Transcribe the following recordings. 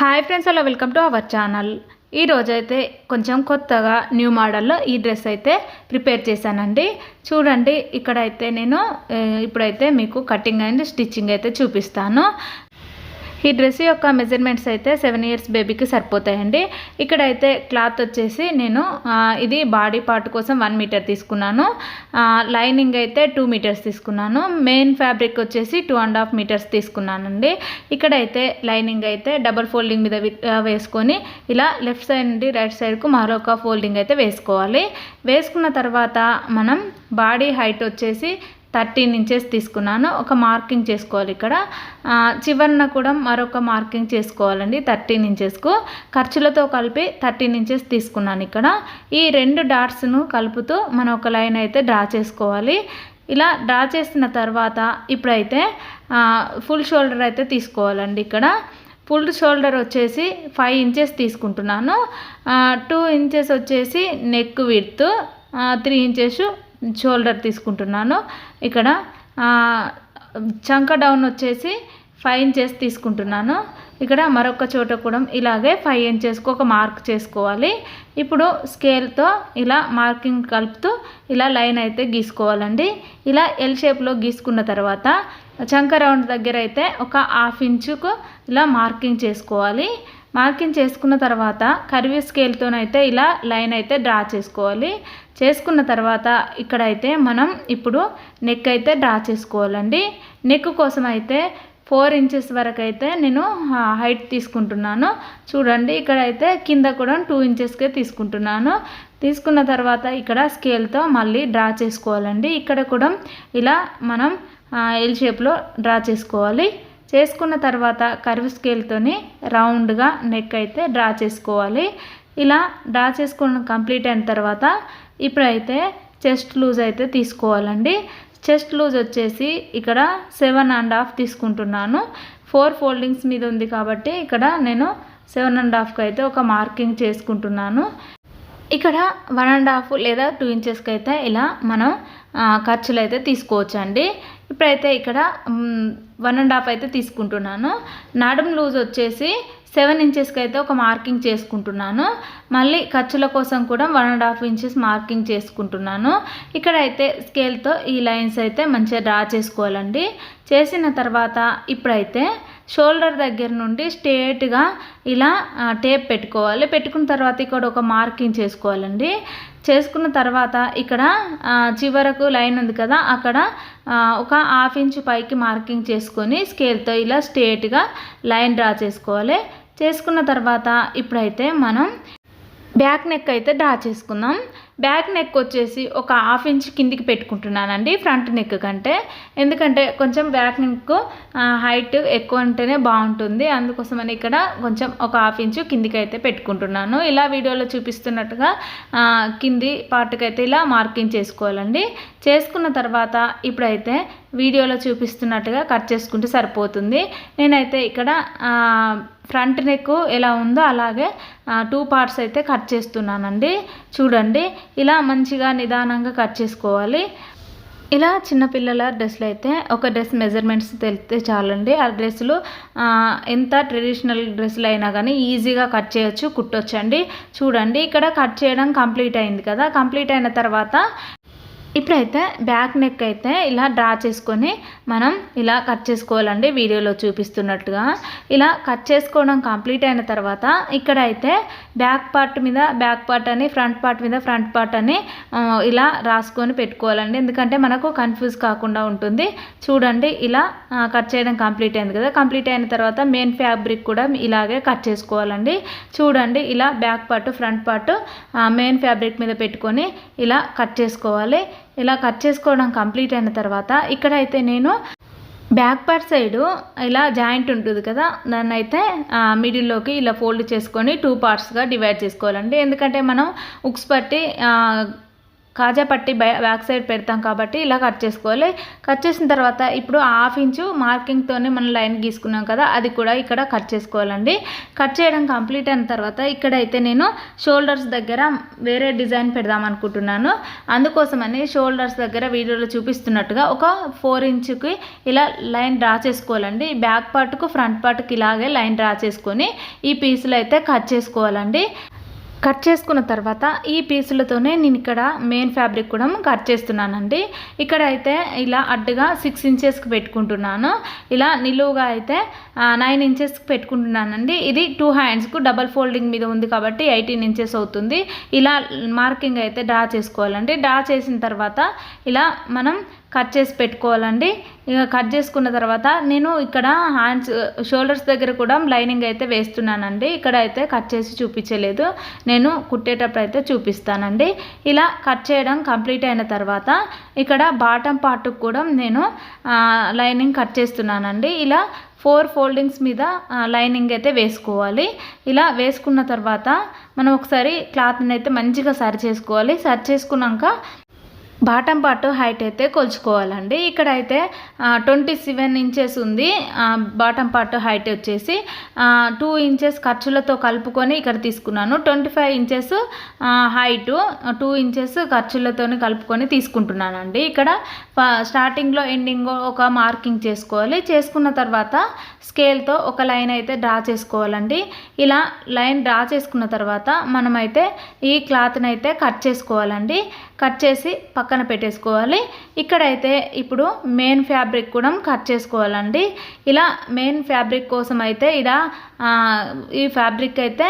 Hi friends hello welcome to our channel ఈరోజైతే కొంచెం కొత్తగా న్యూ మోడల్లో ఈ డ్రెస్ అయితే ప్రిపేర్ చేశానండి. చూడండి ఇక్కడైతే నేను ఇప్పుడైతే మీకు కటింగ్ అండ్ స్టిచ్చింగ్ అయితే చూపిస్తాను. ఈ డ్రెస్ యొక్క మెజర్మెంట్స్ అయితే సెవెన్ ఇయర్స్ బేబీకి సరిపోతాయండి. ఇక్కడైతే క్లాత్ వచ్చేసి నేను ఇది బాడీ పార్ట్ కోసం వన్ మీటర్ తీసుకున్నాను. లైనింగ్ అయితే టూ మీటర్స్ తీసుకున్నాను. మెయిన్ ఫ్యాబ్రిక్ వచ్చేసి టూ అండ్ హాఫ్ మీటర్స్ తీసుకున్నానండి. ఇక్కడైతే లైనింగ్ అయితే డబల్ ఫోల్డింగ్ మీద వేసుకొని ఇలా లెఫ్ట్ సైడ్ నుండి రైట్ సైడ్కు మరొక ఫోల్డింగ్ అయితే వేసుకోవాలి. వేసుకున్న తర్వాత మనం బాడీ హైట్ వచ్చేసి థర్టీన్ ఇంచెస్ తీసుకున్నాను. ఒక మార్కింగ్ చేసుకోవాలి ఇక్కడ. చివరిన చివరన కూడా మరొక మార్కింగ్ చేసుకోవాలండి థర్టీన్ ఇంచెస్కు. ఖర్చులతో కలిపి థర్టీన్ ఇంచెస్ తీసుకున్నాను ఇక్కడ. ఈ రెండు డాట్స్ను కలుపుతూ మనం ఒక లైన్ అయితే డ్రా చేసుకోవాలి. ఇలా డ్రా చేసిన తర్వాత ఇప్పుడైతే ఫుల్ షోల్డర్ అయితే తీసుకోవాలండి ఇక్కడ. ఫుల్ షోల్డర్ వచ్చేసి ఫైవ్ ఇంచెస్ తీసుకుంటున్నాను. టూ ఇంచెస్ వచ్చేసి neck width three inches shoulder తీసుకుంటున్నాను. ఇక్కడ చంక డౌన్ వచ్చేసి ఫైవ్ ఇంచెస్ తీసుకుంటున్నాను. ఇక్కడ మరొక చోట కూడా ఇలాగే ఫైవ్ ఇంచెస్కి ఒక మార్క్ చేసుకోవాలి. ఇప్పుడు స్కేల్తో ఇలా మార్కింగ్ కలుపుతూ ఇలా లైన్ అయితే గీసుకోవాలండి. ఇలా ఎల్ షేప్లో గీసుకున్న తర్వాత చంక రౌండ్ దగ్గర అయితే ఒక హాఫ్ ఇంచుకు ఇలా మార్కింగ్ చేసుకోవాలి. మార్కింగ్ చేసుకున్న తర్వాత కర్వీ స్కేల్తోనైతే ఇలా లైన్ అయితే డ్రా చేసుకోవాలి. చేసుకున్న తర్వాత ఇక్కడైతే మనం ఇప్పుడు నెక్ అయితే డ్రా చేసుకోవాలండి. నెక్ కోసం అయితే ఫోర్ ఇంచెస్ వరకు అయితే నేను హైట్ తీసుకుంటున్నాను. చూడండి ఇక్కడైతే కింద కూడా టూ ఇంచెస్కే తీసుకుంటున్నాను. తీసుకున్న తర్వాత ఇక్కడ స్కేల్తో మళ్ళీ డ్రా చేసుకోవాలండి. ఇక్కడ కూడా ఇలా మనం ఎల్ షేప్లో డ్రా చేసుకోవాలి. చేసుకున్న తర్వాత కర్వ్ స్కేల్తోని రౌండ్గా నెక్ అయితే డ్రా చేసుకోవాలి. ఇలా డ్రా చేసుకున్న కంప్లీట్ అయిన తర్వాత ఇప్పుడైతే చెస్ట్ లూజ్ అయితే తీసుకోవాలండి. చెస్ట్ లూజ్ వచ్చేసి ఇక్కడ సెవెన్ అండ్ హాఫ్ తీసుకుంటున్నాను. ఫోర్ ఫోల్డింగ్స్ మీద ఉంది కాబట్టి ఇక్కడ నేను సెవెన్ అండ్ హాఫ్కి అయితే ఒక మార్కింగ్ చేసుకుంటున్నాను. ఇక్కడ వన్ అండ్ హాఫ్ లేదా టూ ఇంచెస్కి అయితే ఇలా మనం ఖర్చులు అయితే తీసుకోవచ్చండి. ఇప్పుడైతే ఇక్కడ వన్ అండ్ హాఫ్ అయితే తీసుకుంటున్నాను. నడుము లూజ్ వచ్చేసి సెవెన్ ఇంచెస్కి అయితే ఒక మార్కింగ్ చేసుకుంటున్నాను. మళ్ళీ ఖర్చుల కోసం కూడా one and half inches marking చేసుకుంటున్నాను. ఇక్కడ అయితే స్కేల్తో ఈ లైన్స్ అయితే మంచిగా డ్రా చేసుకోవాలండి. చేసిన తర్వాత ఇప్పుడైతే షోల్డర్ దగ్గర నుండి స్ట్రేట్గా ఇలా టేప్ పెట్టుకోవాలి. పెట్టుకున్న తర్వాత ఇక్కడ ఒక మార్కింగ్ చేసుకోవాలండి. చేసుకున్న తర్వాత ఇక్కడ చివరకు లైన్ ఉంది కదా అక్కడ ఒక హాఫ్ ఇంచ్ పైకి మార్కింగ్ చేసుకొని స్కేల్తో ఇలా స్ట్రేట్గా లైన్ డ్రా చేసుకోవాలి. చేసుకున్న తర్వాత ఇప్పుడైతే మనం బ్యాక్ నెక్ అయితే డ్రా చేసుకుందాం. బ్యాక్ నెక్ వచ్చేసి ఒక హాఫ్ ఇంచ్ కిందికి పెట్టుకుంటున్నానండి ఫ్రంట్ నెక్ కంటే. ఎందుకంటే కొంచెం బ్యాక్ నెక్ హైట్ ఎక్కువ ఉంటేనే బాగుంటుంది. అందుకోసమని ఇక్కడ కొంచెం ఒక హాఫ్ ఇంచు కిందికి అయితే పెట్టుకుంటున్నాను. ఇలా వీడియోలో చూపిస్తున్నట్టుగా కింది పార్ట్కి అయితే ఇలా మార్కింగ్ చేసుకోవాలండి. చేసుకున్న తర్వాత ఇప్పుడైతే వీడియోలో చూపిస్తున్నట్టుగా కట్ చేసుకుంటే సరిపోతుంది. నేనైతే ఇక్కడ ఫ్రంట్ నెక్ ఎలా ఉందో అలాగే టూ పార్ట్స్ అయితే కట్ చేస్తున్నానండి. చూడండి ఇలా మంచిగా నిదానంగా కట్ చేసుకోవాలి. ఇలా చిన్నపిల్లల డ్రెస్సులు అయితే ఒక డ్రెస్ మెజర్మెంట్స్ తెలిస్తే చాలండి. ఆ డ్రెస్సులు ఎంత ట్రెడిషనల్ డ్రెస్సులు అయినా కానీ ఈజీగా కట్ చేయొచ్చు కుట్టొచ్చండి. చూడండి ఇక్కడ కట్ చేయడం కంప్లీట్ అయింది కదా. కంప్లీట్ అయిన తర్వాత ఇప్పుడైతే బ్యాక్ నెక్ అయితే ఇలా డ్రా చేసుకొని మనం ఇలా కట్ చేసుకోవాలండి వీడియోలో చూపిస్తున్నట్టుగా. ఇలా కట్ చేసుకోవడం కంప్లీట్ అయిన తర్వాత ఇక్కడైతే బ్యాక్ పార్ట్ మీద బ్యాక్ పార్ట్ అని ఫ్రంట్ పార్ట్ మీద ఫ్రంట్ పార్ట్ అని ఇలా రాసుకొని పెట్టుకోవాలండి. ఎందుకంటే మనకు కన్ఫ్యూజ్ కాకుండా ఉంటుంది. చూడండి ఇలా కట్ చేయడం కంప్లీట్ అయింది కదా. కంప్లీట్ అయిన తర్వాత మెయిన్ ఫ్యాబ్రిక్ కూడా ఇలాగే కట్ చేసుకోవాలండి. చూడండి ఇలా back part front part main fabric మీద పెట్టుకొని ఇలా కట్ చేసుకోవాలి. ఇలా కట్ చేసుకోవడం కంప్లీట్ అయిన తర్వాత ఇక్కడైతే నేను బ్యాక్ పార్ట్ సైడు ఇలా జాయింట్ ఉంటుంది కదా దాన్ని అయితే మిడిల్లోకి ఇలా ఫోల్డ్ చేసుకొని టూ పార్ట్స్గా డివైడ్ చేసుకోవాలండి. ఎందుకంటే మనం ఉక్స్ పట్టి కాజా పట్టి బ్యాక్ సైడ్ పెడతాం కాబట్టి ఇలా కట్ చేసుకోవాలి. కట్ చేసిన తర్వాత ఇప్పుడు హాఫ్ ఇంచు మార్కింగ్తోనే మనం లైన్ గీసుకున్నాం కదా అది కూడా ఇక్కడ కట్ చేసుకోవాలండి. కట్ చేయడం కంప్లీట్ అయిన తర్వాత ఇక్కడైతే నేను షోల్డర్స్ దగ్గర వేరే డిజైన్ పెడదాం అనుకుంటున్నాను. అందుకోసమని షోల్డర్స్ దగ్గర వీడియోలో చూపిస్తున్నట్టుగా ఒక ఫోర్ ఇంచుకి ఇలా లైన్ డ్రా చేసుకోవాలండి. బ్యాక్ పార్ట్కు ఫ్రంట్ పార్ట్కి ఇలాగే లైన్ డ్రా చేసుకొని ఈ పీసులు అయితే కట్ చేసుకోవాలండి. కట్ చేసుకున్న తర్వాత ఈ పీసులతోనే నేను ఇక్కడ మెయిన్ ఫ్యాబ్రిక్ కూడా కట్ చేస్తున్నానండి. ఇక్కడ అయితే ఇలా అడ్డుగా సిక్స్ ఇంచెస్కి పెట్టుకుంటున్నాను. ఇలా నిలువుగా అయితే నైన్ ఇంచెస్కి పెట్టుకుంటున్నానండి. ఇది టూ హ్యాండ్స్కు డబల్ ఫోల్డింగ్ మీద ఉంది కాబట్టి ఎయిటీన్ ఇంచెస్ అవుతుంది. ఇలా మార్కింగ్ అయితే డ్రా చేసుకోవాలండి. డ్రా చేసిన తర్వాత ఇలా మనం కట్ చేసి పెట్టుకోవాలండి. ఇక కట్ చేసుకున్న తర్వాత నేను ఇక్కడ హ్యాండ్స్ షోల్డర్స్ దగ్గర కూడా లైనింగ్ అయితే వేస్తున్నానండి. ఇక్కడ అయితే కట్ చేసి చూపించలేదు. నేను కుట్టేటప్పుడు అయితే చూపిస్తానండి. ఇలా కట్ చేయడం కంప్లీట్ అయిన తర్వాత ఇక్కడ బాటమ్ పార్ట్కి కూడా నేను లైనింగ్ కట్ చేస్తున్నానండి. ఇలా ఫోర్ ఫోల్డింగ్స్ మీద లైనింగ్ అయితే వేసుకోవాలి. ఇలా వేసుకున్న తర్వాత మనం ఒకసారి క్లాత్ని అయితే మంచిగా సరి చేసుకోవాలి. సరి చేసుకున్నాక బాటం పార్ట్ హైట్ అయితే కొలుచుకోవాలండి. ఇక్కడ అయితే ట్వంటీ సెవెన్ ఇంచెస్ ఉంది. బాటం పార్ట్ హైట్ వచ్చేసి టూ ఇంచెస్ ఖర్చులతో కలుపుకొని ఇక్కడ తీసుకున్నాను. Twenty five inches height two inches ఖర్చులతో కలుపుకొని తీసుకుంటున్నానండి. ఇక్కడ స్టార్టింగ్లో ఎండింగ్ ఒక మార్కింగ్ చేసుకోవాలి. చేసుకున్న తర్వాత స్కేల్తో ఒక లైన్ అయితే డ్రా చేసుకోవాలండి. ఇలా లైన్ డ్రా చేసుకున్న తర్వాత మనమైతే ఈ క్లాత్ని అయితే కట్ చేసుకోవాలండి. కట్ చేసి పక్కన పెట్టేసుకోవాలి. ఇక్కడైతే ఇప్పుడు మెయిన్ ఫ్యాబ్రిక్ కూడా కట్ చేసుకోవాలండి. ఇలా మెయిన్ ఫ్యాబ్రిక్ కోసం అయితే ఇలా ఈ ఫ్యాబ్రిక్ అయితే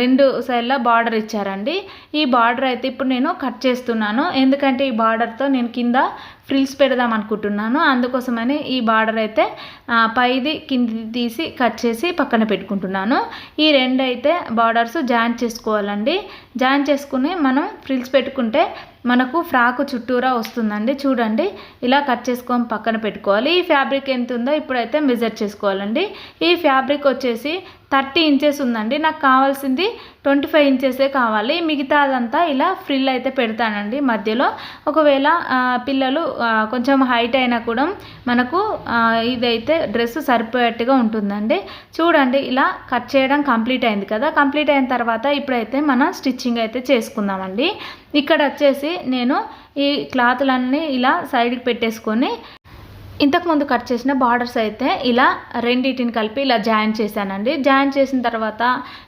రెండు సైడ్ల బార్డర్ ఇచ్చారండి. ఈ బార్డర్ అయితే ఇప్పుడు నేను కట్ చేస్తున్నాను. ఎందుకంటే ఈ బార్డర్తో నేను కింద ఫ్రిల్స్ పెడదాం అనుకుంటున్నాను. అందుకోసమని ఈ బార్డర్ అయితే పైది కింది తీసి కట్ చేసి పక్కన పెట్టుకుంటున్నాను. ఈ రెండు అయితే బార్డర్స్ జాయిన్ చేసుకోవాలండి. జాయిన్ చేసుకుని మనం ఫ్రిల్స్ పెట్టుకుంటే మనకు ఫ్రాక్ చుట్టూరా వస్తుందండి. చూడండి ఇలా కట్ చేసుకొని పక్కన పెట్టుకోవాలి. ఈ ఫ్యాబ్రిక్ ఎంత ఉందో ఇప్పుడైతే మెజర్ చేసుకోవాలండి. ఈ ఫ్యాబ్రిక్ వచ్చేసి థర్టీ ఇంచెస్ ఉందండి. నాకు కావాల్సింది ట్వంటీ ఫైవ్ ఇంచెసే కావాలి. మిగతా అదంతా ఇలా ఫ్రిల్ అయితే పెడతానండి మధ్యలో. ఒకవేళ పిల్లలు కొంచెం హైట్ అయినా కూడా మనకు ఇదైతే డ్రెస్ సరిపోయేట్టుగా ఉంటుందండి. చూడండి ఇలా కట్ చేయడం కంప్లీట్ అయింది కదా. కంప్లీట్ అయిన తర్వాత ఇప్పుడైతే మనం స్టిచ్చింగ్ అయితే చేసుకుందామండి. ఇక్కడ వచ్చేసి నేను ఈ క్లాత్లన్నీ ఇలా సైడ్కి పెట్టేసుకొని ఇంతకుముందు కట్ చేసిన బార్డర్స్ అయితే ఇలా రెండింటిని కలిపి ఇలా జాయిన్ చేశానండి. జాయిన్ చేసిన తర్వాత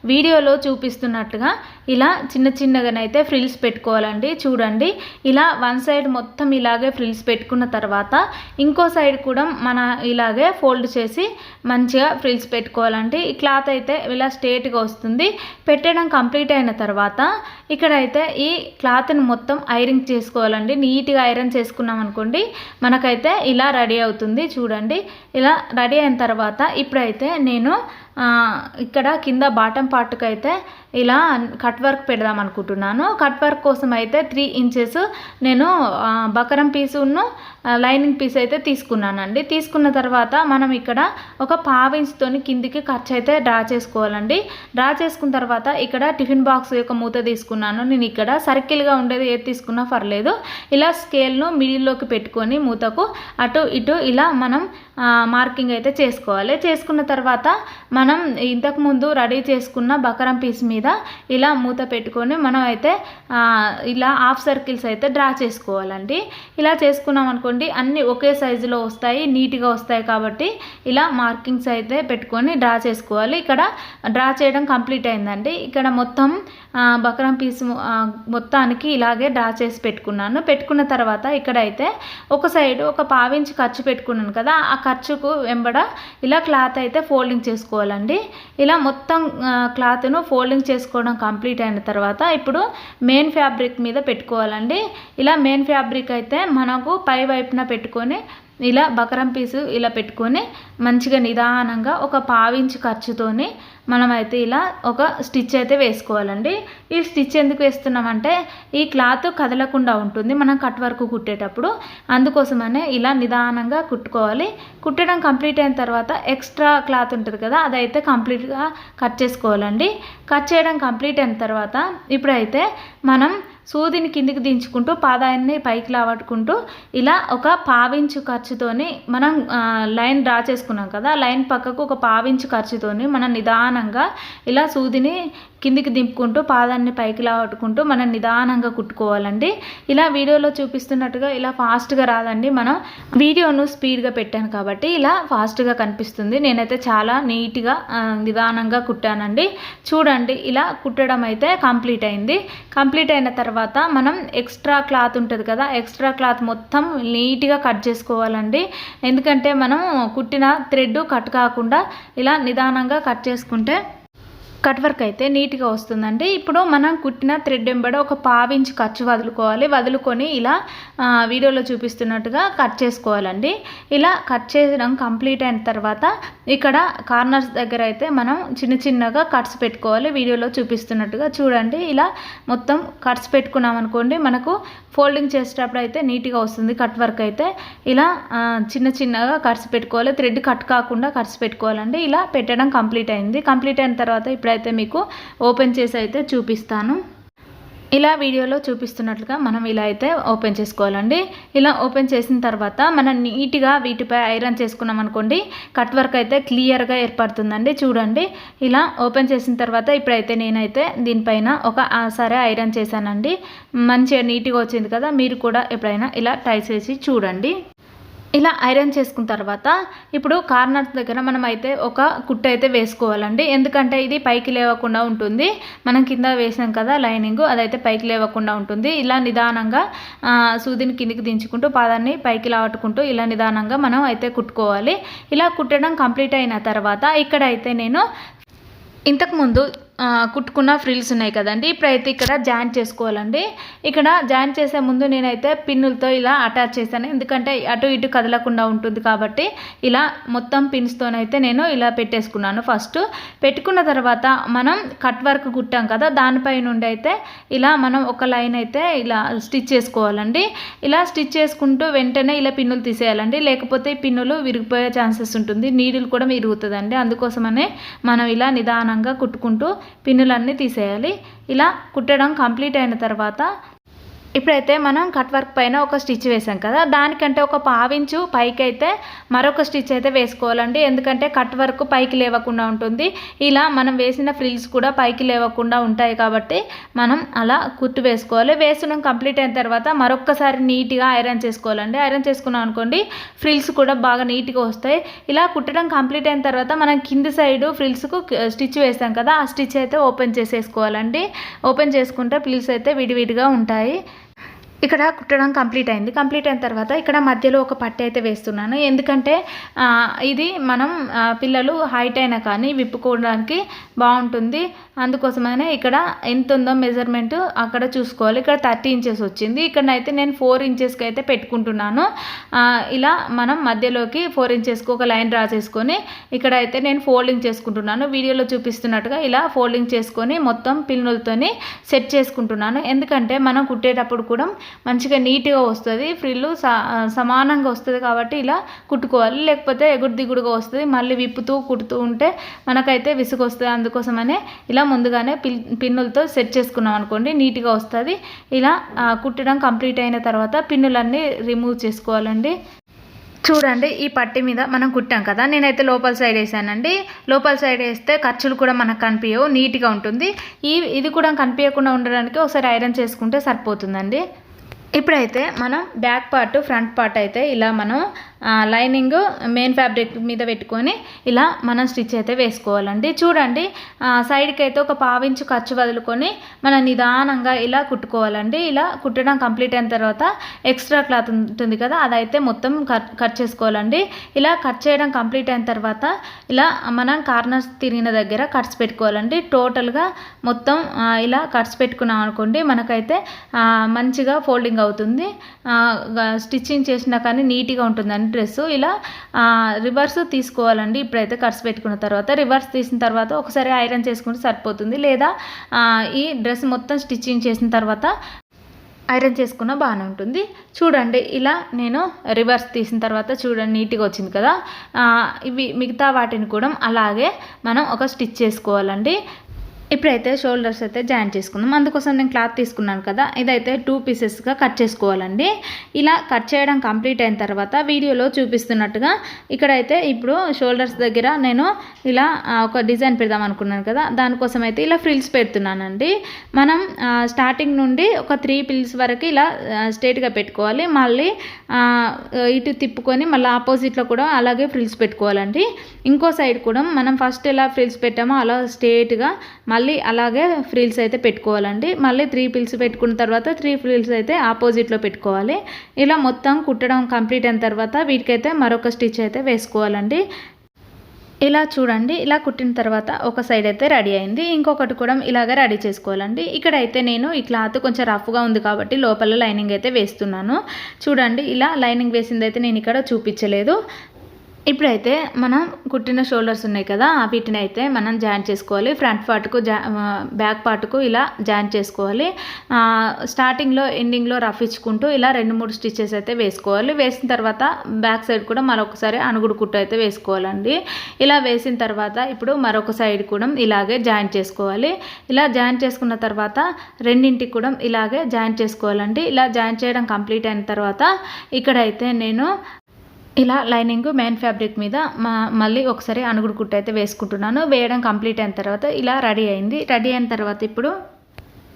వీడియోలో చూపిస్తున్నట్టుగా ఇలా చిన్న చిన్నగానైతే ఫ్రిల్స్ పెట్టుకోవాలండి చూడండి. ఇలా వన్ సైడ్ మొత్తం ఇలాగే ఫ్రిల్స్ పెట్టుకున్న తర్వాత ఇంకో సైడ్ కూడా మన ఇలాగే ఫోల్డ్ చేసి మంచిగా ఫ్రిల్స్ పెట్టుకోవాలండి. ఈ క్లాత్ అయితే ఇలా స్ట్రేట్గా వస్తుంది. పెట్టడం కంప్లీట్ అయిన తర్వాత ఇక్కడైతే ఈ క్లాత్ని మొత్తం ఐరింగ్ చేసుకోవాలండి. నీట్గా ఐరన్ చేసుకున్నాం అనుకోండి మనకైతే ఇలా రెడీ అవుతుంది. చూడండి ఇలా రెడీ అయిన తర్వాత ఇప్పుడైతే నేను ఇక్కడ కింద బాటం పార్ట్కి అయితే ఇలా కట్ వర్క్ పెడదాం అనుకుంటున్నాను. కట్ వర్క్ కోసం అయితే త్రీ ఇంచెస్ నేను బకరం పీసును లైనింగ్ పీస్ అయితే తీసుకున్నానండి. తీసుకున్న తర్వాత మనం ఇక్కడ ఒక పావించుతోని కిందికి ఖర్చు అయితే డ్రా చేసుకోవాలండి. డ్రా చేసుకున్న తర్వాత ఇక్కడ టిఫిన్ బాక్స్ యొక్క మూత తీసుకున్నాను. నేను ఇక్కడ సర్కిల్గా ఉండేది ఏది తీసుకున్నా పర్లేదు. ఇలా స్కేల్ను మిడిల్లోకి పెట్టుకొని మూతకు అటు ఇటు ఇలా మనం మార్కింగ్ అయితే చేసుకోవాలి. చేసుకున్న తర్వాత మనం ఇంతకుముందు రెడీ చేసుకున్న బకరం పీస్ మీద ఇలా మూత పెట్టుకొని మనం అయితే ఇలా హాఫ్ సర్కిల్స్ అయితే డ్రా చేసుకోవాలండి. ఇలా చేసుకున్నాం అనుకోండి అన్నీ ఒకే సైజులో వస్తాయి నీట్గా వస్తాయి కాబట్టి ఇలా మార్కింగ్స్ అయితే పెట్టుకొని డ్రా చేసుకోవాలి. ఇక్కడ డ్రా చేయడం కంప్లీట్ అయిందండి. ఇక్కడ మొత్తం బకరం పీస్ మొత్తానికి ఇలాగే డ్రా చేసి పెట్టుకున్నాను. పెట్టుకున్న తర్వాత ఇక్కడైతే ఒక సైడ్ ఒక పావించి ఖర్చు పెట్టుకున్నాను కదా ఆ ఖర్చుకు వెంబడ ఇలా క్లాత్ అయితే ఫోల్డింగ్ చేసుకోవాలండి. ఇలా మొత్తం క్లాత్ను ఫోల్డింగ్ చేసుకోవడం కంప్లీట్ అయిన తర్వాత ఇప్పుడు మెయిన్ ఫ్యాబ్రిక్ మీద పెట్టుకోవాలండి. ఇలా మెయిన్ ఫ్యాబ్రిక్ అయితే మనకు పై వైపున పెట్టుకొని ఇలా బకరం పీసు ఇలా పెట్టుకొని మంచిగా నిదానంగా ఒక పావించి ఖర్చుతోని మనమైతే ఇలా ఒక స్టిచ్ అయితే వేసుకోవాలండి. ఈ స్టిచ్ ఎందుకు వేస్తున్నామంటే ఈ క్లాత్ కదలకుండా ఉంటుంది మనం కట్ వర్క్ కుట్టేటప్పుడు. అందుకోసమనే ఇలా నిదానంగా కుట్టుకోవాలి. కుట్టడం కంప్లీట్ అయిన తర్వాత ఎక్స్ట్రా క్లాత్ ఉంటుంది కదా అదైతే కంప్లీట్గా కట్ చేసుకోవాలండి. కట్ చేయడం కంప్లీట్ అయిన తర్వాత ఇప్పుడైతే మనం సూదిని కిందికి దించుకుంటూ పాదాన్ని పైకి లావట్టుకుంటూ ఇలా ఒక పావించు ఖర్చుతోని మనం లైన్ డ్రా చేసుకున్నాం కదా లైన్ పక్కకు ఒక పావించు ఖర్చుతోని మనం నిదానంగా ఇలా సూదిని కిందికి దింపుకుంటూ పాదాన్ని పైకి లావట్టుకుంటూ మనం నిదానంగా కుట్టుకోవాలండి. ఇలా వీడియోలో చూపిస్తున్నట్టుగా ఇలా ఫాస్ట్గా రాదండి. మనం వీడియోను స్పీడ్గా పెట్టాను కాబట్టి ఇలా ఫాస్ట్గా కనిపిస్తుంది. నేనైతే చాలా నీట్గా నిదానంగా కుట్టానండి. చూడండి ఇలా కుట్టడం అయితే కంప్లీట్ అయింది. కంప్లీట్ అయిన తర్వాత మనం ఎక్స్ట్రా క్లాత్ ఉంటుంది కదా ఎక్స్ట్రా క్లాత్ మొత్తం నీట్గా కట్ చేసుకోవాలండి. ఎందుకంటే మనం కుట్టిన థ్రెడ్ కట్ కాకుండా ఇలా నిదానంగా కట్ చేసుకుంటే కట్ వర్క్ అయితే నీట్గా వస్తుందండి. ఇప్పుడు మనం కుట్టిన థ్రెడ్ వెంబడి ఒక పావించి ఖర్చు వదులుకోవాలి. వదులుకొని ఇలా వీడియోలో చూపిస్తున్నట్టుగా కట్ చేసుకోవాలండి. ఇలా కట్ చేయడం కంప్లీట్ అయిన తర్వాత ఇక్కడ కార్నర్స్ దగ్గర అయితే మనం చిన్న చిన్నగా కట్స్ పెట్టుకోవాలి. వీడియోలో చూపిస్తున్నట్టుగా చూడండి. ఇలా మొత్తం కట్స్ పెట్టుకున్నాం అనుకోండి మనకు ఫోల్డింగ్ చేసేటప్పుడు అయితే నీట్గా వస్తుంది కట్ వర్క్ అయితే. ఇలా చిన్న చిన్నగా కట్స్ పెట్టుకోవాలి. థ్రెడ్ కట్ కాకుండా కట్స్ పెట్టుకోవాలండి. ఇలా పెట్టడం కంప్లీట్ అయింది. కంప్లీట్ అయిన తర్వాత ఇప్పుడైతే మీకు ఓపెన్ చేసి అయితే చూపిస్తాను. ఇలా వీడియోలో చూపిస్తున్నట్లుగా మనం ఇలా అయితే ఓపెన్ చేసుకోవాలండి. ఇలా ఓపెన్ చేసిన తర్వాత మనం నీట్గా వీటిపై ఐరన్ చేసుకున్నాం అనుకోండి కట్ వర్క్ అయితే క్లియర్గా ఏర్పడుతుందండి. చూడండి ఇలా ఓపెన్ చేసిన తర్వాత ఇప్పుడైతే నేనైతే దీనిపైన ఒక సరే ఐరన్ చేశానండి. మంచిగా నీట్గా వచ్చింది కదా మీరు కూడా ఎప్పుడైనా ఇలా ట్రై చేసి చూడండి. ఇలా ఐరన్ చేసుకున్న తర్వాత ఇప్పుడు కార్నర్స్ దగ్గర మనం అయితే ఒక కుట్టు అయితే వేసుకోవాలండి. ఎందుకంటే ఇది పైకి లేవకుండా ఉంటుంది. మనం కింద వేసాం కదా లైనింగ్ అదైతే పైకి లేవకుండా ఉంటుంది. ఇలా నిదానంగా సూదిని కిందికి దించుకుంటూ పాదాన్ని పైకి లావట్టుకుంటూ ఇలా నిదానంగా మనం అయితే కుట్టుకోవాలి. ఇలా కుట్టడం కంప్లీట్ అయిన తర్వాత ఇక్కడ అయితే నేను ఇంతకుముందు కుట్టుకున్న ఫ్రిల్స్ ఉన్నాయి కదండి. ఇప్పుడైతే ఇక్కడ జాయిన్ చేసుకోవాలండి. ఇక్కడ జాయిన్ చేసే ముందు నేనైతే పిన్నులతో ఇలా అటాచ్ చేశాను. ఎందుకంటే అటు ఇటు కదలకుండా ఉంటుంది కాబట్టి ఇలా మొత్తం పిన్స్తోనైతే నేను ఇలా పెట్టేసుకున్నాను. ఫస్ట్ పెట్టుకున్న తర్వాత మనం కట్ వర్క్ కుట్టాం కదా దానిపై నుండి అయితే ఇలా మనం ఒక లైన్ అయితే ఇలా స్టిచ్ చేసుకోవాలండి. ఇలా స్టిచ్ చేసుకుంటూ వెంటనే ఇలా పిన్నులు తీసేయాలండి. లేకపోతే ఈ పిన్నులు విరిగిపోయే ఛాన్సెస్ ఉంటుంది. నీడిల్ కూడా విరుగుతుందండి. అందుకోసమనే మనం ఇలా నిదానంగా కుట్టుకుంటూ పిన్నులన్నీ తీసేయాలి. ఇలా కుట్టడం కంప్లీట్ అయిన తర్వాత ఇప్పుడైతే మనం కట్ వర్క్ పైన ఒక స్టిచ్ వేసాం కదా దానికంటే ఒక పావించు పైకి అయితే మరొక స్టిచ్ అయితే వేసుకోవాలండి. ఎందుకంటే కట్ వర్క్ పైకి లేవకుండా ఉంటుంది. ఇలా మనం వేసిన ఫ్రిల్స్ కూడా పైకి లేవకుండా ఉంటాయి కాబట్టి మనం అలా కుట్టు వేసుకోవాలి. వేసడం కంప్లీట్ అయిన తర్వాత మరొక్కసారి నీట్గా ఐరన్ చేసుకోవాలండి. ఐరన్ చేసుకున్నాం అనుకోండి ఫ్రిల్స్ కూడా బాగా నీట్గా వస్తాయి. ఇలా కుట్టడం కంప్లీట్ అయిన తర్వాత మనం కింది సైడ్ ఫ్రిల్స్కు స్టిచ్ వేసాం కదా ఆ స్టిచ్ అయితే ఓపెన్ చేసేసుకోవాలండి. ఓపెన్ చేసుకుంటే ఫ్రిల్స్ అయితే విడివిడిగా ఉంటాయి. ఇక్కడ కుట్టడం కంప్లీట్ అయింది. కంప్లీట్ అయిన తర్వాత ఇక్కడ మధ్యలో ఒక పట్టి అయితే వేస్తున్నాను. ఎందుకంటే ఇది మనం పిల్లలు హైట్ అయినా కానీ విప్పుకోవడానికి బాగుంటుంది. అందుకోసమనే ఇక్కడ ఎంత ఉందో మెజర్మెంట్ అక్కడ చూసుకోవాలి. ఇక్కడ థర్టీ ఇంచెస్ వచ్చింది. ఇక్కడనైతే నేను ఫోర్ ఇంచెస్కి అయితే పెట్టుకుంటున్నాను. ఇలా మనం మధ్యలోకి ఫోర్ ఇంచెస్కి ఒక లైన్ డ్రా చేసుకొని ఇక్కడ అయితే నేను ఫోల్డింగ్ చేసుకుంటున్నాను. వీడియోలో చూపిస్తున్నట్టుగా ఇలా ఫోల్డింగ్ చేసుకొని మొత్తం పిన్నులతోని సెట్ చేసుకుంటున్నాను. ఎందుకంటే మనం కుట్టేటప్పుడు కూడా మంచిగా నీట్గా వస్తుంది ఫ్రిల్లు స- సమానంగా వస్తుంది కాబట్టి ఇలా కుట్టుకోవాలి. లేకపోతే ఎగుడు దిగుడుగా వస్తుంది మళ్ళీ విప్పుతూ కుడుతూ ఉంటే మనకైతే విసుగు వస్తుంది అందుకోసమనే ఇలా ముందుగానే పిన్ పిన్నులతో సెట్ చేసుకున్నాం అనుకోండి నీట్గా వస్తుంది. ఇలా కుట్టడం కంప్లీట్ అయిన తర్వాత పిన్నులన్నీ రిమూవ్ చేసుకోవాలండి. చూడండి ఈ పట్టి మీద మనం కుట్టాం కదా నేనైతే లోపల సైడ్ వేసానండి. లోపల సైడ్ వేస్తే ఖర్చులు కూడా మనకు కనిపించవు నీట్గా ఉంటుంది. ఈ ఇది కూడా కనిపించకుండా ఉండడానికి ఒకసారి ఐరన్ చేసుకుంటే సరిపోతుందండి. ఇప్పుడైతే మనం బ్యాక్ పార్ట్ ఫ్రంట్ పార్ట్ అయితే ఇలా మనం లైనింగ్ మెయిన్ ఫ్యాబ్రిక్ మీద పెట్టుకొని ఇలా మనం స్టిచ్ అయితే వేసుకోవాలండి. చూడండి సైడ్కి అయితే ఒక పావించు ఖర్చు వదులుకొని మనం నిదానంగా ఇలా కుట్టుకోవాలండి. ఇలా కుట్టడం కంప్లీట్ అయిన తర్వాత ఎక్స్ట్రా క్లాత్ ఉంటుంది కదా అదైతే మొత్తం కట్ కట్ చేసుకోవాలండి. ఇలా కట్ చేయడం కంప్లీట్ అయిన తర్వాత ఇలా మనం కార్నర్స్ తిరిగిన దగ్గర కట్స్ పెట్టుకోవాలండి. టోటల్గా మొత్తం ఇలా కట్స్ పెట్టుకున్నాం అనుకోండి మనకైతే మంచిగా ఫోల్డింగ్ అవుతుంది. స్టిచ్చింగ్ చేసినా కానీ నీట్గా ఉంటుందండి డ్రెస్ ఇలా రివర్స్ తీసుకోవాలండి. ఇప్పుడైతే కట్స్ పెట్టుకున్న తర్వాత రివర్స్ తీసిన తర్వాత ఒకసారి ఐరన్ చేసుకుంటే సరిపోతుంది. లేదా ఈ డ్రెస్ మొత్తం స్టిచ్చింగ్ చేసిన తర్వాత ఐరన్ చేసుకున్న బాగానే ఉంటుంది. చూడండి ఇలా నేను రివర్స్ తీసిన తర్వాత చూడండి నీట్గా వచ్చింది కదా. ఇవి మిగతా వాటిని కూడా అలాగే మనం ఒక స్టిచ్ చేసుకోవాలండి. ఇప్పుడైతే షోల్డర్స్ అయితే జాయిన్ చేసుకుందాం. అందుకోసం నేను క్లాత్ తీసుకున్నాను కదా ఇదైతే టూ పీసెస్గా కట్ చేసుకోవాలండి. ఇలా కట్ చేయడం కంప్లీట్ అయిన తర్వాత వీడియోలో చూపిస్తున్నట్టుగా ఇక్కడైతే ఇప్పుడు షోల్డర్స్ దగ్గర నేను ఇలా ఒక డిజైన్ పెడదాం అనుకున్నాను కదా దానికోసం అయితే ఇలా ఫ్రిల్స్ పెడుతున్నానండి. మనం స్టార్టింగ్ నుండి ఒక త్రీ పిల్స్ వరకు ఇలా స్ట్రేట్గా పెట్టుకోవాలి. మళ్ళీ ఇటు తిప్పుకొని మళ్ళీ ఆపోజిట్లో కూడా అలాగే ఫ్రిల్స్ పెట్టుకోవాలండి. ఇంకో సైడ్ కూడా మనం ఫస్ట్ ఎలా ఫ్రిల్స్ పెట్టామో అలా స్ట్రేట్గా మళ్ళీ అలాగే ఫ్రిల్స్ అయితే పెట్టుకోవాలండి. మళ్ళీ త్రీ పిల్స్ పెట్టుకున్న తర్వాత త్రీ ఫ్రిల్స్ అయితే ఆపోజిట్లో పెట్టుకోవాలి. ఇలా మొత్తం కుట్టడం కంప్లీట్ అయిన తర్వాత వీటికైతే మరొక స్టిచ్ అయితే వేసుకోవాలండి. ఇలా చూడండి ఇలా కుట్టిన తర్వాత ఒక సైడ్ అయితే రెడీ అయింది. ఇంకొకటి కూడా ఇలాగే రెడీ చేసుకోవాలండి. ఇక్కడైతే నేను ఈ క్లాత్ కొంచెం రఫ్గా ఉంది కాబట్టి లోపల లైనింగ్ అయితే వేస్తున్నాను. చూడండి ఇలా లైనింగ్ వేసింది అయితే నేను ఇక్కడ చూపించలేదు. ఇప్పుడైతే మనం కుట్టిన షోల్డర్స్ ఉన్నాయి కదా వీటిని అయితే మనం జాయిన్ చేసుకోవాలి. ఫ్రంట్ పార్ట్కు జా బ్యాక్ పార్ట్కు ఇలా జాయిన్ చేసుకోవాలి. స్టార్టింగ్లో ఎండింగ్లో రఫ్ ఇచ్చుకుంటూ ఇలా రెండు మూడు స్టిచెస్ అయితే వేసుకోవాలి. వేసిన తర్వాత బ్యాక్ సైడ్ కూడా మరొకసారి అణుగుడు కుట్టు అయితే వేసుకోవాలండి. ఇలా వేసిన తర్వాత ఇప్పుడు మరొక సైడ్ కూడా ఇలాగే జాయిన్ చేసుకోవాలి. ఇలా జాయిన్ చేసుకున్న తర్వాత రెండింటికి కూడా ఇలాగే జాయిన్ చేసుకోవాలండి. ఇలా జాయిన్ చేయడం కంప్లీట్ అయిన తర్వాత ఇక్కడైతే నేను ఇలా లైనింగ్ మెయిన్ ఫ్యాబ్రిక్ మీద మా మళ్ళీ ఒకసారి అణుగుడు కుట్టు అయితే వేసుకుంటున్నాను. వేయడం కంప్లీట్ అయిన తర్వాత ఇలా రెడీ అయింది. రెడీ అయిన తర్వాత ఇప్పుడు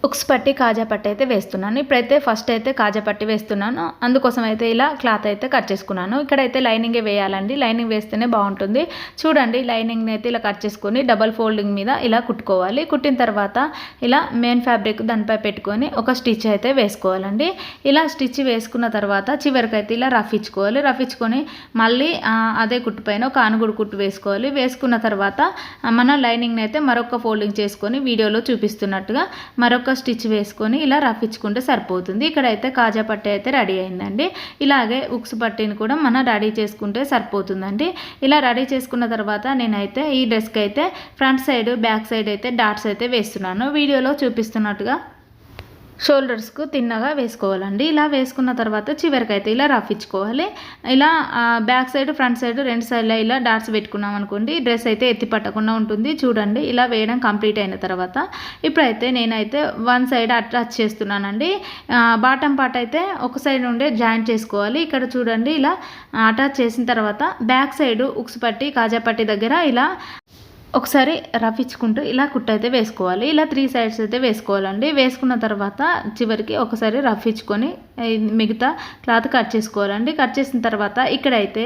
ఉక్స్ పట్టి కాజా పట్టి అయితే వేస్తున్నాను. ఇప్పుడైతే ఫస్ట్ అయితే కాజా పట్టి వేస్తున్నాను. అందుకోసం అయితే ఇలా క్లాత్ అయితే కట్ చేసుకున్నాను. ఇక్కడైతే లైనింగే వేయాలండి. లైనింగ్ వేస్తేనే బాగుంటుంది. చూడండి లైనింగ్ని అయితే ఇలా కట్ చేసుకొని డబల్ ఫోల్డింగ్ మీద ఇలా కుట్టుకోవాలి. కుట్టిన తర్వాత ఇలా మెయిన్ ఫ్యాబ్రిక్ దానిపై పెట్టుకొని ఒక స్టిచ్ అయితే వేసుకోవాలండి. ఇలా స్టిచ్ వేసుకున్న తర్వాత చివరికి అయితే ఇలా రఫ్ ఇచ్చుకోవాలి. రఫ్ ఇచ్చుకొని మళ్ళీ అదే కుట్టు పైన ఒక అనుగుడు కుట్టు వేసుకోవాలి. వేసుకున్న తర్వాత మన లైనింగ్ని అయితే మరొక ఫోల్డింగ్ చేసుకొని వీడియోలో చూపిస్తున్నట్టుగా మరొక స్టిచ్ వేసుకొని ఇలా రఫ్ ఇచ్చుకుంటే సరిపోతుంది. ఇక్కడైతే కాజా పట్టి అయితే రెడీ అయిందండి. ఇలాగే ఉక్స్ పట్టీని కూడా మనం రెడీ చేసుకుంటే సరిపోతుందండి. ఇలా రెడీ చేసుకున్న తర్వాత నేనైతే ఈ డ్రెస్కి అయితే ఫ్రంట్ సైడ్ బ్యాక్ సైడ్ అయితే డాట్స్ అయితే వేస్తున్నాను. వీడియోలో చూపిస్తున్నట్టుగా షోల్డర్స్కు తిన్నగా వేసుకోవాలండి. ఇలా వేసుకున్న తర్వాత చివరికి అయితే ఇలా రఫ్ ఇచ్చుకోవాలి. ఇలా బ్యాక్ సైడ్ ఫ్రంట్ సైడ్ రెండు సైడ్లో ఇలా డాట్స్ పెట్టుకున్నాం అనుకోండి డ్రెస్ అయితే ఎత్తి పట్టకుండా ఉంటుంది. చూడండి ఇలా వేయడం కంప్లీట్ అయిన తర్వాత ఇప్పుడైతే నేనైతే వన్ సైడ్ అటాచ్ చేస్తున్నానండి. బాటం పార్ట్ అయితే ఒక సైడ్ ఉండే జాయింట్ చేసుకోవాలి. ఇక్కడ చూడండి ఇలా అటాచ్ చేసిన తర్వాత బ్యాక్ సైడ్ ఉక్స్ పట్టి కాజా పట్టి దగ్గర ఇలా ఒకసారి రఫ్ ఇచ్చుకుంటూ ఇలా కుట్టు అయితే వేసుకోవాలి. ఇలా త్రీ సైడ్స్ అయితే వేసుకోవాలండి. వేసుకున్న తర్వాత చివరికి ఒకసారి రఫ్ ఇచ్చుకొని మిగతా క్లాత్ కట్ చేసుకోవాలండి. కట్ చేసిన తర్వాత ఇక్కడైతే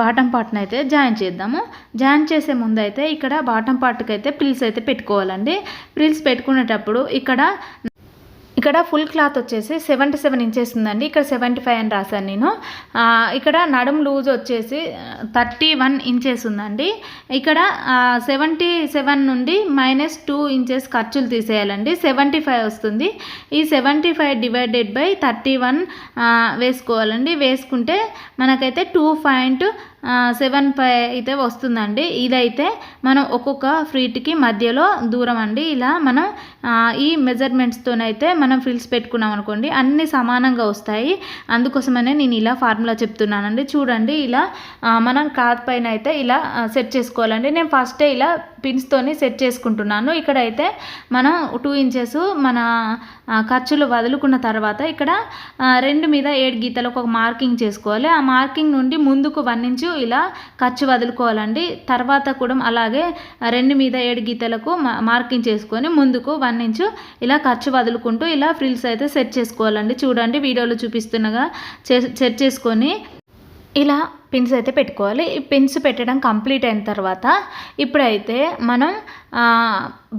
బాటం పార్ట్ని అయితే జాయిన్ చేద్దాము. జాయిన్ చేసే ముందు అయితే ఇక్కడ బాటం పార్ట్కి అయితే ప్రిల్స్ అయితే పెట్టుకోవాలండి. ప్రిల్స్ పెట్టుకునేటప్పుడు ఇక్కడ ఇక్కడ ఫుల్ క్లాత్ వచ్చేసి సెవెంటీ సెవెన్ ఇంచెస్ ఉందండి. ఇక్కడ సెవెంటీ ఫైవ్ అని రాశాను నేను. ఇక్కడ నడుం లూజ్ వచ్చేసి థర్టీ వన్ ఇంచెస్ ఉందండి. ఇక్కడ సెవెంటీ సెవెన్ నుండి మైనస్ టూ ఇంచెస్ ఖర్చులు తీసేయాలండి. సెవెంటీ ఫైవ్ వస్తుంది. ఈ seventy five divided by thirty one వేసుకోవాలండి. వేసుకుంటే మనకైతే టూ పాయింట్ సెవెన్ ఫైవ్ అయితే వస్తుందండి. ఇదైతే మనం ఒక్కొక్క ఫ్రీట్కి మధ్యలో దూరం అండి ఇలా మనం ఈ మెజర్మెంట్స్తోనైతే మనం ఫ్రిల్స్ పెట్టుకున్నాం అనుకోండి అన్నీ సమానంగా వస్తాయి. అందుకోసమనే నేను ఇలా ఫార్ములా చెప్తున్నానండి. చూడండి ఇలా మనం క్లాత్ పైన అయితే ఇలా సెట్ చేసుకోవాలండి. నేను ఫస్టే ఇలా పిన్స్తోని సెట్ చేసుకుంటున్నాను. ఇక్కడైతే మనం టూ ఇంచెస్ మన ఖర్చులు వదులుకున్న తర్వాత ఇక్కడ రెండు మీద ఏడు గీతలు ఒక మార్కింగ్ చేసుకోవాలి. ఆ మార్కింగ్ నుండి ముందుకు వన్ ఇంచు ఇలా ఖర్చు వదులుకోవాలండి. తర్వాత కూడా అలాగే రెండు మీద ఏడు గీతలకు మార్కింగ్ చేసుకొని ముందుకు వన్ ఇంచు ఇలా ఖర్చు వదులుకుంటూ ఇలా ఫ్రిల్స్ అయితే సెట్ చేసుకోవాలండి. చూడండి వీడియోలో చూపిస్తున్నగా చే సెట్ చేసుకొని ఇలా పిన్స్ అయితే పెట్టుకోవాలి. ఈ పిన్స్ పెట్టడం కంప్లీట్ అయిన తర్వాత ఇప్పుడైతే మనం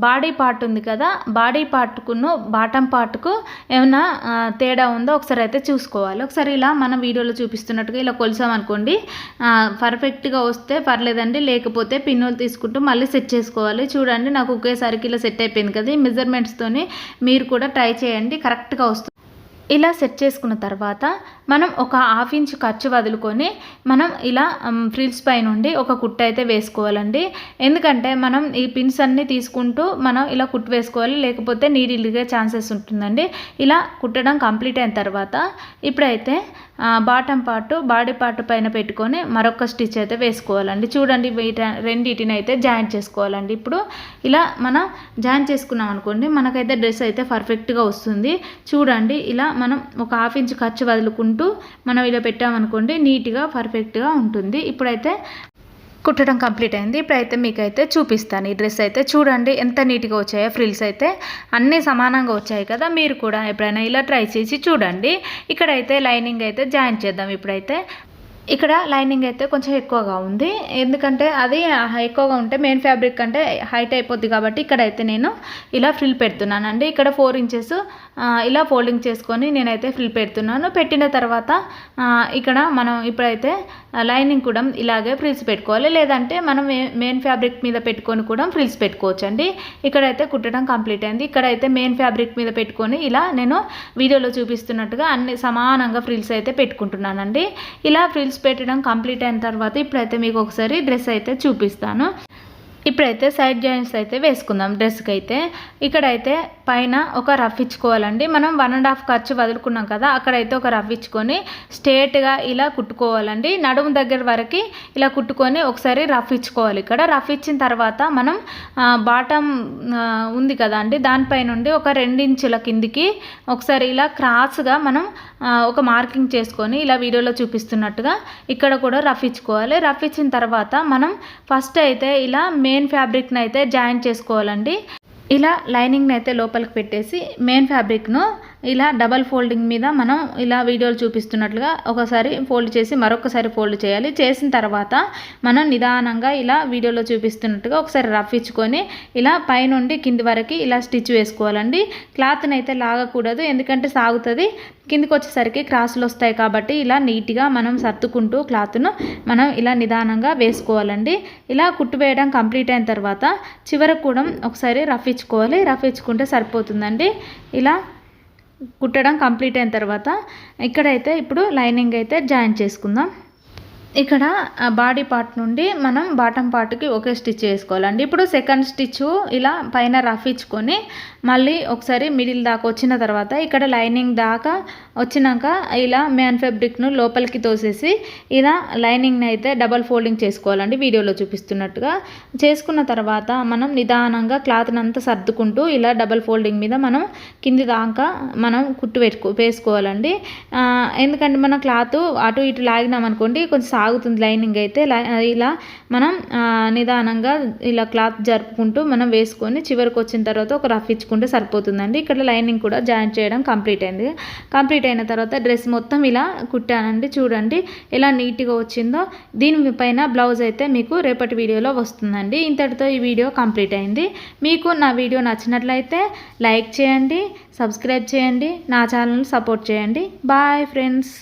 బాడీ పార్ట్ ఉంది కదా బాడీ పార్ట్కును బాటం పార్ట్కు ఏమైనా తేడా ఉందో ఒకసారి అయితే చూసుకోవాలి. ఒకసారి ఇలా మనం వీడియోలో చూపిస్తున్నట్టుగా ఇలా కొలిసామనుకోండి పర్ఫెక్ట్గా వస్తే పర్లేదండి. లేకపోతే పిన్నులు తీసుకుంటూ మళ్ళీ సెట్ చేసుకోవాలి. చూడండి నాకు ఒకేసారికి ఇలా సెట్ అయిపోయింది కదా ఈ మెజర్మెంట్స్తోని మీరు కూడా ట్రై చేయండి. కరెక్ట్గా వస్తుంది. ఇలా సెట్ చేసుకున్న తర్వాత మనం ఒక హాఫ్ ఇంచ్ ఖర్చు వదులుకొని మనం ఇలా ఫ్రిల్స్ పై నుండి ఒక కుట్టు అయితే వేసుకోవాలండి. ఎందుకంటే మనం ఈ పిన్స్ అన్నీ తీసుకుంటూ మనం ఇలా కుట్టు వేసుకోవాలి లేకపోతే నీడిల్గా ఛాన్సెస్ ఉంటుందండి. ఇలా కుట్టడం కంప్లీట్ అయిన తర్వాత ఇప్పుడైతే బాటమ్ పార్ట్ బాడీ పార్ట్ పైన పెట్టుకొని మరొక స్టిచ్ అయితే వేసుకోవాలండి. చూడండి వీట రెండింటిని అయితే జాయింట్ చేసుకోవాలండి. ఇప్పుడు ఇలా మనం జాయింట్ చేసుకున్నాం అనుకోండి మనకైతే డ్రెస్ అయితే పర్ఫెక్ట్గా వస్తుంది. చూడండి ఇలా మనం ఒక హాఫ్ ఇంచ్ ఖర్చు వదులుకుంటూ మనం ఇలా పెట్టామనుకోండి నీట్గా పర్ఫెక్ట్గా ఉంటుంది. ఇప్పుడైతే కుట్టడం కంప్లీట్ అయింది. ఇప్పుడైతే మీకైతే చూపిస్తాను. ఈ డ్రెస్ అయితే చూడండి ఎంత నీట్గా వచ్చాయో. ఫ్రిల్స్ అయితే అన్నీ సమానంగా వచ్చాయి కదా. మీరు కూడా ఎప్పుడైనా ఇలా ట్రై చేసి చూడండి. ఇక్కడైతే లైనింగ్ అయితే జాయిన్ చేద్దాం ఇప్పుడైతే. ఇక్కడ లైనింగ్ అయితే కొంచెం ఎక్కువగా ఉంది. ఎందుకంటే అది ఎక్కువగా ఉంటే మెయిన్ ఫ్యాబ్రిక్ కంటే హైట్ అయిపోద్ది కాబట్టి ఇక్కడైతే నేను ఇలా ఫ్రిల్ పెడుతున్నానండి. ఇక్కడ ఫోర్ ఇంచెస్ ఇలా ఫోల్డింగ్ చేసుకొని నేనైతే ఫ్రిల్ పెడుతున్నాను. పెట్టిన తర్వాత ఇక్కడ మనం ఇప్పుడైతే లైనింగ్ కూడా ఇలాగే ఫ్రిల్స్ పెట్టుకోవాలి. లేదంటే మనం మెయిన్ ఫ్యాబ్రిక్ మీద పెట్టుకొని కూడా ఫ్రిల్స్ పెట్టుకోవచ్చు అండి ఇక్కడైతే కుట్టడం కంప్లీట్ అయింది. ఇక్కడైతే మెయిన్ ఫ్యాబ్రిక్ మీద పెట్టుకొని ఇలా నేను వీడియోలో చూపిస్తున్నట్టుగా అన్ని సమానంగా ఫ్రిల్స్ అయితే పెట్టుకుంటున్నానండి. ఇలా ఫ్రిల్స్ పెట్టడం కంప్లీట్ అయిన తర్వాత ఇప్పుడైతే మీకు ఒకసారి డ్రెస్ అయితే చూపిస్తాను. ఇప్పుడైతే సైడ్ జాయింట్స్ అయితే వేసుకుందాం. డ్రెస్కి అయితే ఇక్కడైతే పైన ఒక రఫ్ ఇచ్చుకోవాలండి. మనం వన్ అండ్ హాఫ్ ఖర్చు వదులుకున్నాం కదా అక్కడైతే ఒక రఫ్ ఇచ్చుకొని స్ట్రేట్గా ఇలా కుట్టుకోవాలండి. నడుము దగ్గర వరకు ఇలా కుట్టుకొని ఒకసారి రఫ్ ఇచ్చుకోవాలి ఇక్కడ. రఫ్ ఇచ్చిన తర్వాత మనం బాటమ్ ఉంది కదా అండి దానిపై నుండి ఒక రెండించుల కిందికి ఒకసారి ఇలా క్రాస్గా మనం ఒక మార్కింగ్ చేసుకొని ఇలా వీడియోలో చూపిస్తున్నట్టుగా ఇక్కడ కూడా రఫ్ ఇచ్చుకోవాలి. రఫ్ ఇచ్చిన తర్వాత మనం ఫస్ట్ అయితే ఇలా మే మెయిన్ ఫ్యాబ్రిక్ని అయితే జాయిన్ చేసుకోవాలండి. ఇలా లైనింగ్ని అయితే లోపలికి పెట్టేసి మెయిన్ ఫ్యాబ్రిక్ను ఇలా డబల్ ఫోల్డింగ్ మీద మనం ఇలా వీడియోలు చూపిస్తున్నట్లుగా ఒకసారి ఫోల్డ్ చేసి మరొకసారి ఫోల్డ్ చేయాలి. చేసిన తర్వాత మనం నిదానంగా ఇలా వీడియోలో చూపిస్తున్నట్టుగా ఒకసారి రఫ్ ఇచ్చుకొని ఇలా పైనుండి కింది వరకు ఇలా స్టిచ్ వేసుకోవాలండి. క్లాత్ని అయితే లాగకూడదు ఎందుకంటే సాగుతుంది. కిందికి వచ్చేసరికి క్రాసులు వస్తాయి కాబట్టి ఇలా నీట్గా మనం సర్దుకుంటూ క్లాత్ను మనం ఇలా నిదానంగా వేసుకోవాలండి. ఇలా కుట్టు వేయడం కంప్లీట్ అయిన తర్వాత చివరకు కూడా ఒకసారి రఫ్ ఇచ్చుకోవాలి. రఫ్ ఇచ్చుకుంటే సరిపోతుందండి. ఇలా కుట్టడం కంప్లీట్ అయిన తర్వాత ఇక్కడైతే ఇప్పుడు లైనింగ్ అయితే జాయిన్ చేసుకుందాం. ఇక్కడ బాడీ పార్ట్ నుండి మనం బాటమ్ పార్ట్కి ఒకే స్టిచ్ వేసుకోవాలండి ఇప్పుడు సెకండ్ స్టిచ్ ఇలా పైన రఫ్ ఇచ్చుకొని మళ్ళీ ఒకసారి మిడిల్ దాకా వచ్చిన తర్వాత ఇక్కడ లైనింగ్ దాకా వచ్చినాక ఇలా మ్యాన్ ఫ్యాబ్రిక్ను లోపలికి తోసేసి ఇలా లైనింగ్ని అయితే డబల్ ఫోల్డింగ్ చేసుకోవాలండి వీడియోలో చూపిస్తున్నట్టుగా. చేసుకున్న తర్వాత మనం నిదానంగా క్లాత్ని అంతా సర్దుకుంటూ ఇలా డబల్ ఫోల్డింగ్ మీద మనం కింది దాకా మనం కుట్టు పెట్టుకో వేసుకోవాలండి. ఎందుకంటే మన క్లాత్ అటు ఇటు లాగినాం అనుకోండి కొంచెం సాగుతుంది లైనింగ్ అయితే లై- ఇలా మనం నిదానంగా ఇలా క్లాత్ జరుపుకుంటూ మనం వేసుకొని చివరికి వచ్చిన తర్వాత ఒక రఫ్ ఇచ్చుకుంటాం సరిపోతుందండి. ఇక్కడ లైనింగ్ కూడా జాయిన్ చేయడం కంప్లీట్ అయింది. కంప్లీట్ అయిన తర్వాత డ్రెస్ మొత్తం ఇలా కుట్టానండి. చూడండి ఎలా నీట్గా వచ్చిందో. దీని పైన బ్లౌజ్ అయితే మీకు రేపటి వీడియోలో వస్తుందండి. ఇంతటితో ఈ వీడియో కంప్లీట్ అయింది. మీకు నా వీడియో నచ్చినట్లయితే లైక్ చేయండి సబ్స్క్రైబ్ చేయండి నా ఛానల్ సపోర్ట్ చేయండి. Bye friends.